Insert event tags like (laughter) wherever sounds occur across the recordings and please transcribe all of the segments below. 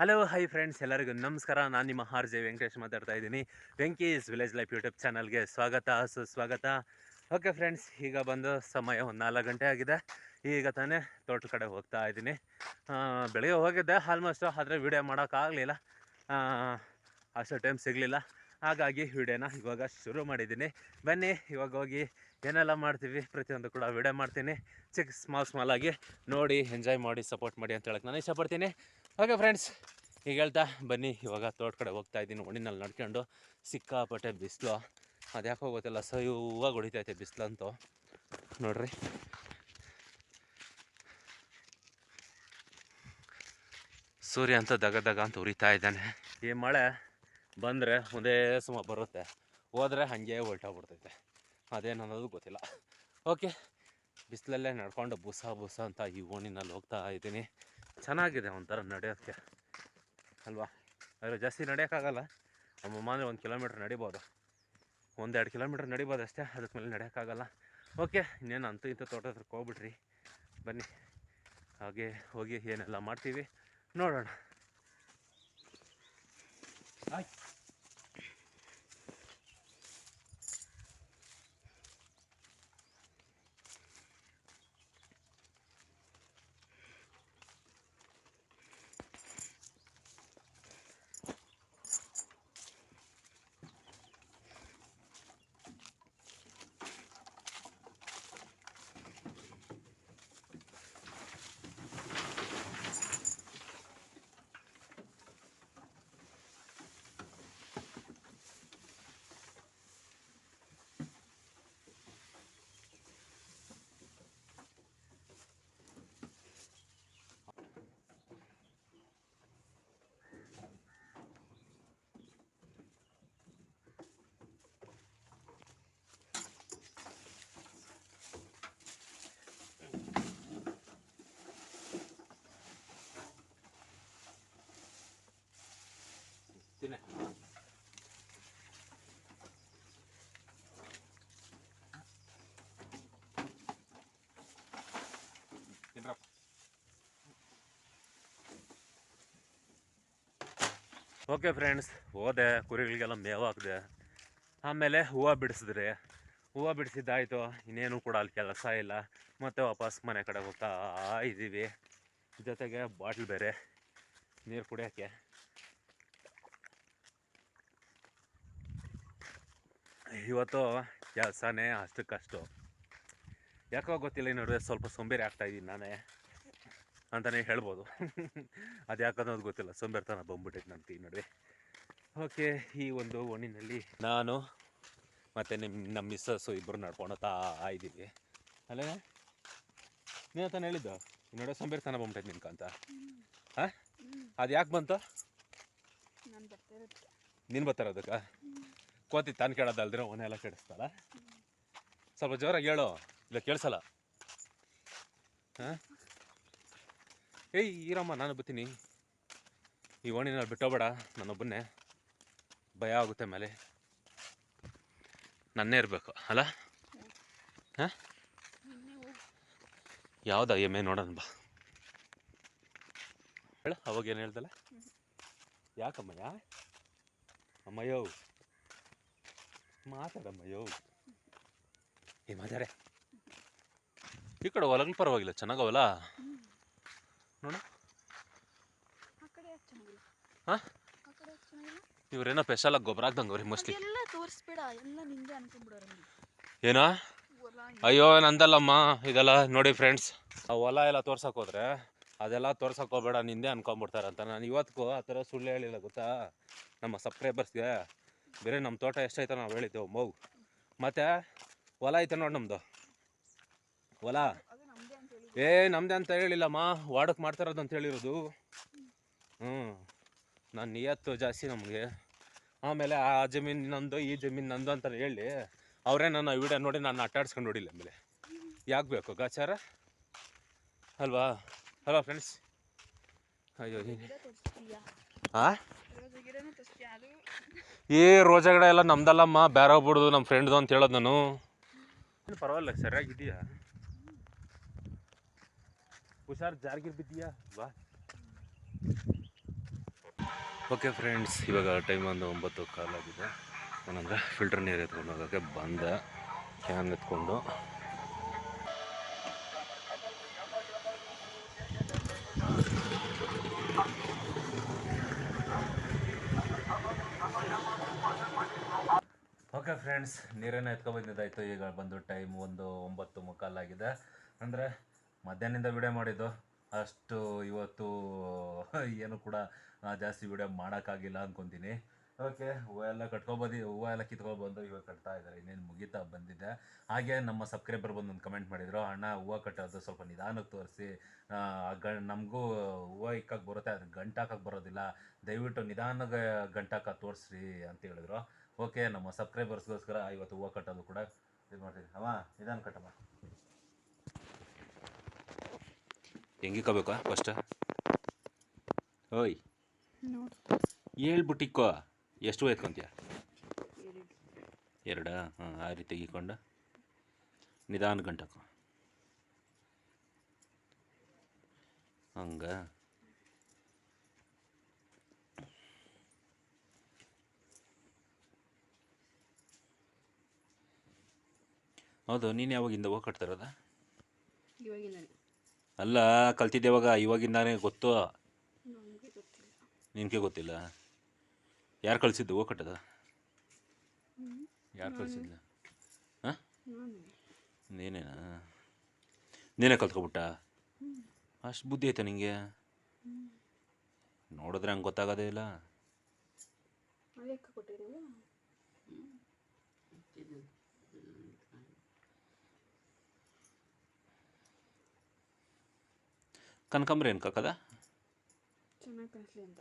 Hello hi friends ಎಲ್ಲರಿಗೂ ನಮಸ್ಕಾರ. ನಾನು ನಿಮ್ಮ ಆರ್ ಜೆ ವೆಂಕಟೇಶ್ ಮಾತಾಡ್ತಾ ಇದ್ದೀನಿ. ವೆಂಕೀಸ್ ವಿಲೇಜ್ ಲೈಫ್ ಯೂಟ್ಯೂಬ್ ಚಾನಲ್ಗೆ ಸ್ವಾಗತ, ಸುಸ್ವಾಗತ. ಓಕೆ ಫ್ರೆಂಡ್ಸ್ ಈಗ ಬಂದು ಸಮಯ ಒಂದು ನಾಲ್ಕು ಗಂಟೆ ಆಗಿದೆ. ಈಗ ತಾನೇ ತೋಟದ ಕಡೆ ಹೋಗ್ತಾ ಇದ್ದೀನಿ. ಬೆಳಿಗ್ಗೆ ಹೋಗಿದ್ದೆ. ಆಲ್ಮೋಸ್ಟು ಆದರೆ ವಿಡಿಯೋ ಮಾಡೋಕ್ಕಾಗಲಿಲ್ಲ ಅಷ್ಟು ಟೈಮ್ ಸಿಗಲಿಲ್ಲ. ಹಾಗಾಗಿ ವಿಡಿಯೋನ ಇವಾಗ ಶುರು ಮಾಡಿದ್ದೀನಿ. ಬನ್ನಿ, ಇವಾಗ ಹೋಗಿ ಏನೆಲ್ಲ ಮಾಡ್ತೀವಿ. ಪ್ರತಿಯೊಂದು ಕೂಡ ವಿಡಿಯೋ ಮಾಡ್ತೀನಿ. ಚಿಕ್ಕ ಸ್ಮಾಲ್ ಸ್ಮಾಲ್ ಆಗಿ ನೋಡಿ ಎಂಜಾಯ್ ಮಾಡಿ ಸಪೋರ್ಟ್ ಮಾಡಿ ಅಂತ ಹೇಳಕ್ಕೆ ನಾನು ಇಷ್ಟಪಡ್ತೀನಿ. ಓಕೆ ಫ್ರೆಂಡ್ಸ್ ಈಗ ಹೇಳ್ತಾ ಬನ್ನಿ. ಇವಾಗ ತೋಟ ಕಡೆ ಹೋಗ್ತಾ ಇದ್ದೀನಿ. ಒಣಿನಲ್ಲಿ ನಡ್ಕೊಂಡು ಸಿಕ್ಕಾಪಟ್ಟೆ ಬಿಸಿಲು. ಅದು ಯಾಕೋ ಗೊತ್ತಿಲ್ಲ. ಸಯುವಾಗಿ ಹೊಡಿತೈತೆ ಬಿಸಿಲಂತೂ ನೋಡ್ರಿ. ಸೂರ್ಯ ಅಂತ ದಗ ದಗ ಅಂತ ಉರಿತಾ ಇದ್ದಾನೆ. ಈ ಮಳೆ ಬಂದರೆ ಒಂದೇ ಸಮ ಬರುತ್ತೆ. ಹೋದರೆ ಹಾಗೆ ಹೊಲ್ಟೋಗ್ಬಿಡ್ತೈತೆ ಅದೇನು ಅನ್ನೋದು ಗೊತ್ತಿಲ್ಲ. ಓಕೆ ಬಿಸಿಲಲ್ಲೇ ನಡ್ಕೊಂಡು ಬುಸ ಬುಸ ಅಂತ ಈ ಓಣಿನಲ್ಲಿ ಹೋಗ್ತಾ ಇದ್ದೀನಿ. ಚೆನ್ನಾಗಿದೆ ಒಂಥರ ನಡೆಯೋಕ್ಕೆ. ಅಲ್ವಾ? ಆದರೆ ಜಾಸ್ತಿ ನಡೆಯೋಕ್ಕಾಗಲ್ಲ. ನಮ್ಮ ಅಂದರೆ ಒಂದು ಕಿಲೋಮೀಟ್ರ್ ನಡಿಬೋದು. ಒಂದೆರಡು ಕಿಲೋಮೀಟ್ರ್ ನಡಿಬೋದು ಅಷ್ಟೇ. ಅದಕ್ಕೆ ಮೇಲೆ ನಡೆಯೋಕ್ಕಾಗಲ್ಲ. ಓಕೆ, ಇನ್ನೇನು ಅಂತೂ ಇಂಥ ತೋಟ ಹತ್ರಕ್ಕೆ ಹೋಗ್ಬಿಟ್ರಿ ಬನ್ನಿ. ಹಾಗೆ ಹೋಗಿ ಏನೆಲ್ಲ ಮಾಡ್ತೀವಿ ನೋಡೋಣ. ಆಯ್ತು. ಓಕೆ ಫ್ರೆಂಡ್ಸ್ ಹೋದೆ, ಕುರಿಗಳಿಗೆಲ್ಲ ಮೇವು ಹಾಕಿದೆ. ಆಮೇಲೆ ಹೂವು ಬಿಡಿಸಿದ್ರಿ. ಹೂವು ಬಿಡಿಸಿದ್ದಾಯಿತು, ಇನ್ನೇನು ಕೂಡ ಅಲ್ಲಿ ಕೆಲಸ ಇಲ್ಲ. ಮತ್ತೆ ವಾಪಸ್ ಮನೆ ಕಡೆ ಹೋಗ್ತಾ ಇದ್ದೀವಿ. ಜೊತೆಗೆ ಬಾಟ್ಲ್ ಬೇರೆ, ನೀರು ಕುಡಿಯೋಕ್ಕೆ. ಇವತ್ತು ಕೆಲಸನೇ ಅಷ್ಟಕ್ಕಷ್ಟು. ಯಾಕೋ ಗೊತ್ತಿಲ್ಲ ಈ ನಡುವೆ ಸ್ವಲ್ಪ ಸೊಂಬೇರಿ ಆಗ್ತಾ ಇದ್ದೀನಿ ನಾನೇ. ಅಂತಲೇ ಹೇಳ್ಬೋದು. ಅದು ಯಾಕನ್ನೋದು ಗೊತ್ತಿಲ್ಲ. ಸೋಂಬೇರ್ತನ ಬಂದ್ಬಿಟ್ಟೈತೆ ನಮ್ಮ ಟೀ ನಡುವೆ. ಓಕೆ ಈ ಒಂದು ಓಣಿನಲ್ಲಿ ನಾನು ಮತ್ತು ನಿಮ್ಮ ನಮ್ಮ ಮಿಸ್ಸಸ್ಸು ಇಬ್ಬರು ನಡ್ಕೊಳತಾ ಇದ್ದೀವಿ. ಅಲ್ಲೇ? ನೀನು ತಾನು ಹೇಳಿದ್ದು? ನೋಡ ಸೋಂಬೇರ್ತನ ಬಂದ್ಬಿಟ್ಟೈತೆ ನಿನ್ಕ ಅಂತ. ಹಾಂ? ಅದು ಯಾಕೆ ಬಂತು? ನೀನು ಬರ್ತಾರ ಅದಕ್ಕೆ ಕೋತಿ ತಾನು ಕೇಳೋದಲ್ದಿರೋ ಮನೆ ಎಲ್ಲ ಕೆಡಿಸ್ತಾರ ಸ್ವಲ್ಪ ಜೋರಾಗಿ ಹೇಳು. ಇಲ್ಲ ಕೇಳಿಸಲ್ಲ. ಹಾಂ? ಏಯ್, ಈರಮ್ಮ, ನಾನು ಬರ್ತೀನಿ ಈ ಓಣಿನ ಬಿಟ್ಟೋಬೇಡ ನಾನೊಬ್ಬನ್ನೇ. ಭಯ ಆಗುತ್ತೆ ಮೇಲೆ. ನನ್ನೇ ಇರಬೇಕು, ಅಲ್ಲ? ಹಾಂ? ಯಾವುದಾ ಎಮ್ಮೆ ನೋಡೋಣ ಬಾ. ಹೇಳ, ಅವಾಗ ಏನು ಹೇಳ್ದಲ್ಲ? ಯಾಕಮ್ಮಯ್ಯ ಅಮ್ಮಯ್ಯೋ. ಮಾತಾಡಮ್ಮಯ್ಯೋ. ಏ, ಮಾತಾಡೆ. ಈ ಕಡೆ ಹೊಲಗಳು ಪರವಾಗಿಲ್ಲ, ಚೆನ್ನಾಗವಲ್ಲ? ನೋಡು. ಹಾಂ? ಇವ್ರೇನೋ ಸ್ಪೆಷಲಾಗಿ ಗೊಬ್ಬರ ಹಾಕ್ದಂಗೆ ಅವ್ರಿ ಮೋಸ್ಟ್ಲಿ. ಅನ್ಕೊಂಡ್ಬಿಡೋರು ಏನೋ? ಅಯ್ಯೋ ನಂದಲ್ಲಮ್ಮ ಇದೆಲ್ಲ ನೋಡಿ ಫ್ರೆಂಡ್ಸ್ ಆ ಹೊಲ ಎಲ್ಲ ತೋರ್ಸಕ್ ಹೋದ್ರೆ ಅದೆಲ್ಲ ತೋರ್ಸಕ್ ಹೋಗ್ಬೇಡ ನಿಂದೆ ಅನ್ಕೊಂಡ್ಬಿಡ್ತಾರಂತ ಅಂತ. ನಾನು ಇವತ್ತಿಗೂ ಆ ಥರ ಸುಳ್ಳು ಹೇಳಿಲ್ಲ ಗೊತ್ತಾ? ನಮ್ಮ ಸಬ್ಸ್ಕ್ರೈಬರ್ಸ್ಗೆ ಬೇರೆ ನಮ್ಮ ತೋಟ ಎಷ್ಟೈತೆ ನಾವು ಹೇಳಿದ್ದೆವು ಮಗು ಮತ್ತೆ ಹೊಲ ಐತೆ ನೋಡಿ ನಮ್ಮದು ಹೊಲ ಅದು ನಮ್ದೇ ಅಂತ ಹೇಳಿ ಏ, ನಮ್ದೆ ಅಂತ ಹೇಳಿಲ್ಲಮ್ಮ. ವಾಡಕ್ ಮಾಡ್ತಾರದು ಅಂತ ಹೇಳಿರೋದು. ಹ್ಞೂ ನಾನು ನಿಯತ್ತು ಜಾಸ್ತಿ ನಮಗೆ. ಆಮೇಲೆ ಆ ಜಮೀನು ನಂದು, ಈ ಜಮೀನು ನಂದು ಅಂತ ಹೇಳಿ, ಅವರೇ ನನ್ನ ವಿಡಿಯೋ ನೋಡಿ ನಾನು ಅಟ್ಟಾಡ್ಸ್ಕೊಂಡು ನೋಡಿಲ್ಲ ಆಮೇಲೆ. ಯಾಕೆ ಬೇಕು, ಗಾಚಾರ? ಅಲ್ವಾ? ಹಲೋ ಫ್ರೆಂಡ್ಸ್ ಅಯ್ಯೋ ಹಾಂ ಆ? ರೋಜಾ ಎಲ್ಲ ನಮ್ದಲ್ಲಮ್ಮ. ಬೇರೆ ಹೋಗ್ಬಿಡುದು ನಮ್ಮ ಫ್ರೆಂಡ್ದು ಅಂತ ಹೇಳೋದು ನಾನು. ಪರವಾಗಿಲ್ಲ ಸರಿಯಾಗಿದೆಯಾ ಹುಷಾರ್ ಜಾರ್ಗಿರ್ ಬಿದ್ದೀಯಾ? ಬಾ. ಓಕೆ ಫ್ರೆಂಡ್ಸ್ ಇವಾಗ ಟೈಮ್ ಒಂದು ಒಂಬತ್ತು ಕಾಲಾಗಿದೆ ಏನಂದರೆ ಫಿಲ್ಟರ್ ನೀರು ಎತ್ಕೊಂಡು ಹೋಗೋಕ್ಕೆ ಬಂದೆ. ಕ್ಯಾನ್ ಎತ್ಕೊಂಡು. ಓಕೆ ಫ್ರೆಂಡ್ಸ್ ನೀರನ್ನು ಎತ್ಕೊಬಂದಿದ್ದಾಯಿತು ಈಗ ಬಂದು ಟೈಮ್ ಒಂದು ಒಂಬತ್ತು ಮುಕ್ಕಾಲಾಗಿದೆ ಅಂದರೆ ಮಧ್ಯಾಹ್ನದಿಂದ ವಿಡಿಯೋ ಮಾಡಿದ್ದು. ಅಷ್ಟು ಇವತ್ತು, (laughs) ಏನು ಕೂಡ ಜಾಸ್ತಿ ವಿಡಿಯೋ ಮಾಡೋಕ್ಕಾಗಿಲ್ಲ ಅಂದ್ಕೊತೀನಿ ಓಕೆ ಹೂವು ಎಲ್ಲ ಕಟ್ಕೊಬಂದು ಹೂವು ಎಲ್ಲ ಕಿತ್ಕೊಬಂದು ಇವಾಗ ಕಟ್ತಾ ಇದ್ದಾರೆ. ಇನ್ನೇನು ಮುಗಿತಾ ಬಂದಿದೆ. ಹಾಗೆ ನಮ್ಮ ಸಬ್ಸ್ಕ್ರೈಬರ್ ಬಂದು ಒಂದು ಕಮೆಂಟ್ ಮಾಡಿದರು, ಅಣ್ಣ, ಹೂವು ಕಟ್ಟೋದು ಸ್ವಲ್ಪ ನಿಧಾನಕ್ಕೆ ತೋರಿಸಿ. ಗ ನಮಗೂ ಹೂವು ಇಕ್ಕಕ್ಕೆ ಬರುತ್ತೆ ಅದು ಗಂಟಾಕಕ್ಕೆ ಬರೋದಿಲ್ಲ. ದಯವಿಟ್ಟು ನಿಧಾನಕ್ಕೆ ಗಂಟಾಕ ತೋರಿಸ್ರಿ, ಅಂತ ಹೇಳಿದ್ರು. ಓಕೆ ನಮ್ಮ ಸಬ್ಸ್ಕ್ರೈಬರ್ಸ್ಗೋಸ್ಕರ ಇವತ್ತು ಹೂವು ಕಟ್ಟೋದು ಕೂಡ ಇದು ಮಾಡ್ತೀವಿ ಅಮ್ಮ, ನಿಧಾನ ಕಟ್ಟಮ್ಮ. ಹೆಂಗಿಕ್ಕೋಬೇಕಾ ಫಸ್ಟ್ ಓಯ್. ಹೇಳ್ಬಿಟ್ಟಿಕ್ಕೋ ಎಷ್ಟು ಎತ್ಕೊಂತೀಯ ಎರಡಾ? ಹಾಂ ಆ ರೀತಿ ತೆಗಿಕೊಂಡು. ನಿಧಾನ ಗಂಟಕ ಹಂಗ. ಹೌದು ನೀನು ಯಾವಾಗಿಂದ ಹೋಗಿ ಕಟ್ತಿರೋದ ಅಲ್ಲ, ಕಲ್ತಿದ್ದೆ ಯಾವಾಗ ಇವಾಗಿಂದಾನೇ ಗೊತ್ತು. ನನಗೆ ಗೊತ್ತಿಲ್ಲ? ಯಾರು ಕಳಿಸಿದ್ದು ಹೋಗಿ ಕಟ್ಟದ ಯಾರು ಕಳಿಸಿದ್ಲ? ಹಾಂ? ನಾನು ನೀನೇನಾ? ನೀನೇ ಕಲ್ತ್ಕೊಬಿಟ್ಟ? ಅಷ್ಟು ಬುದ್ಧಿ ಐತೆ ನಿಂಗೆ? ನೋಡಿದ್ರೆ ಹಂಗೆ ಗೊತ್ತಾಗೋದೇ ಇಲ್ಲ. ಕನಕಾಂಬ್ರ ಏನು ಕಾಕದ ಚೆನ್ನಾಗಿ ಕಾಣಿಸ್ಲಿ ಅಂತ.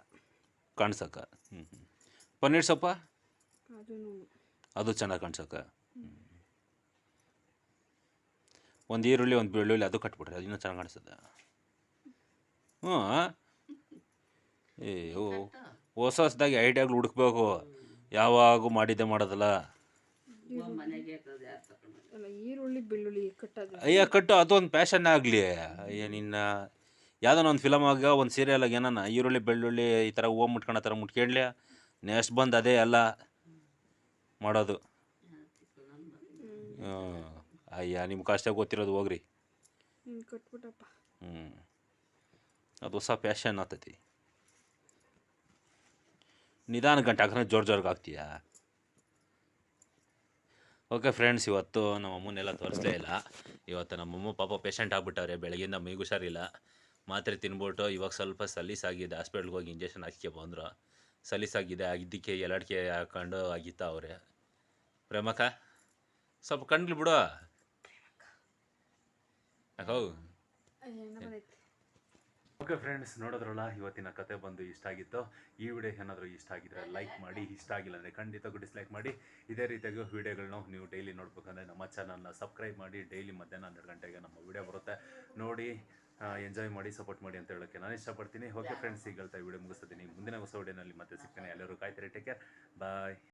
ಕಾಣ್ಸಕ್ಕ ಹ್ಞೂ ಹ್ಞೂ ಪನ್ನೀರ್ ಸೊಪ್ಪ? ಅದು ಅದು ಚೆನ್ನಾಗಿ ಕಾಣ್ಸಕ್ಕ ಒಂದು ಈರುಳ್ಳಿ ಒಂದು ಬೆಳ್ಳುಳ್ಳಿ ಅದು ಕಟ್ಬಿಟ್ರೆ ಅದು ಇನ್ನೂ ಚೆನ್ನಾಗಿ ಕಾಣಿಸ್ತದೆ ಹ್ಞೂ ಏ ಓ ಹೊಸ ಹೊಸದಾಗಿ ಐಡಿಯಾಗಳು ಹುಡುಕ್ಬೇಕು. ಯಾವಾಗೂ ಮಾಡಿದ್ದೆ ಮಾಡೋದಲ್ಲ. ಅಯ್ಯ ಕಟ್ಟು ಅದೊಂದು ಪ್ಯಾಷನ್ ಆಗಲಿ. ಅಯ್ಯ ನಿನ್ನ ಯಾವ್ದಾನ ಒಂದು ಫಿಲಮ್ ಆಗ ಒಂದು ಸೀರಿಯಲ್ ಆಗಿ ಏನಾನ ಈರುಳ್ಳಿ ಬೆಳ್ಳುಳ್ಳಿ ಈ ಥರ ಹೂವು ಮುಟ್ಕೊಳೋ ಥರ ಮುಟ್ಕೊಂಡ್ಲಿ ನೆಕ್ಸ್ಟ್ ಬಂದು ಅದೇ ಎಲ್ಲ ಮಾಡೋದು. ಅಯ್ಯ ನಿಮ್ಗೆ ಅಷ್ಟೇ ಗೊತ್ತಿರೋದು ಹೋಗ್ರಿ. ಹ್ಞೂ ಅದು ಹೊಸ ಫ್ಯಾಷನ್ ಆಗ್ತೈತಿ. ನಿಧಾನ ಗಂಟೆ ಹಾಕಿದ್ರೆ ಜೋರ್ ಜೋರ್ಗೆ ಆಗ್ತೀಯಾ ಓಕೆ ಫ್ರೆಂಡ್ಸ್ ಇವತ್ತು ನಮ್ಮ ಅಮ್ಮನೆಲ್ಲ ತೋರಿಸ್ಲೇ ಇಲ್ಲ. ಇವತ್ತು ನಮ್ಮಮ್ಮ ಪಾಪ ಪೇಷಂಟ್ ಆಗ್ಬಿಟ್ಟವ್ರೆ ಬೆಳಗಿಂದ ಮೈಗೆ ಹುಷಾರಿಲ್ಲ. ಮಾತ್ರೆ ತಿನ್ಬಿಟ್ಟು ಇವಾಗ ಸ್ವಲ್ಪ ಸಲೀಸಾಗಿದೆ ಹಾಸ್ಪಿಟ್ಲ್ಗೆ ಹೋಗಿ ಇಂಜೆಕ್ಷನ್ ಹಾಕಿ ಬಂದರು. ಸಲೀಸಾಗಿದೆ ಆಗಿದ್ದಕ್ಕೆ ಎಲ್ಲಡಿಕೆ ಹಾಕೊಂಡು ಆಗಿತ್ತ ಅವ್ರೆ. ಪ್ರೇಮಕ್ಕ ಸ್ವಲ್ಪ ಕಣ್ಗಳು ಬಿಡು. ಬಂದೈತಿ ಓಕೆ ಫ್ರೆಂಡ್ಸ್ ನೋಡಿದ್ರಲ್ಲ ಇವತ್ತಿನ ಕತೆ ಬಂದು ಇಷ್ಟ ಆಗಿತ್ತು. ಈ ವಿಡಿಯೋ ಏನಾದರೂ ಇಷ್ಟ ಆಗಿದ್ರೆ ಲೈಕ್ ಮಾಡಿ ಇಷ್ಟ ಆಗಿಲ್ಲ ಅಂದರೆ ಖಂಡಿತ ಡಿಸ್ಲೈಕ್ ಮಾಡಿ. ಇದೇ ರೀತಿಯಾಗಿ ವಿಡಿಯೋಗಳನ್ನ ನೀವು ಡೈಲಿ ನೋಡ್ಬೇಕಂದ್ರೆ ನಮ್ಮ ಚಾನಲ್ನ ಸಬ್ಸ್ಕ್ರೈಬ್ ಮಾಡಿ. ಡೈಲಿ ಮಧ್ಯಾಹ್ನ ಹನ್ನೆರಡು ಗಂಟೆಗೆ ನಮ್ಮ ವಿಡಿಯೋ ಬರುತ್ತೆ. ನೋಡಿ ಎಂಜಾಯ್ ಮಾಡಿ ಸಪೋರ್ಟ್ ಮಾಡಿ ಅಂತ ಹೇಳೋಕ್ಕೆ ನಾನು ಇಷ್ಟಪಡ್ತೀನಿ. ಓಕೆ ಫ್ರೆಂಡ್ಸ್ ಈಗ ಹೇಳ್ತಾ ವಿಡಿಯೋ ಮುಗಿಸ್ತೀನಿ ಮುಂದಿನ ಹೊಸ ವಿಡಿಯೋನಲ್ಲಿ ಮತ್ತೆ ಸಿಗ್ತೇನೆ. ಎಲ್ಲರೂ ಕಾಯ್ತಾರೆ. Take care bye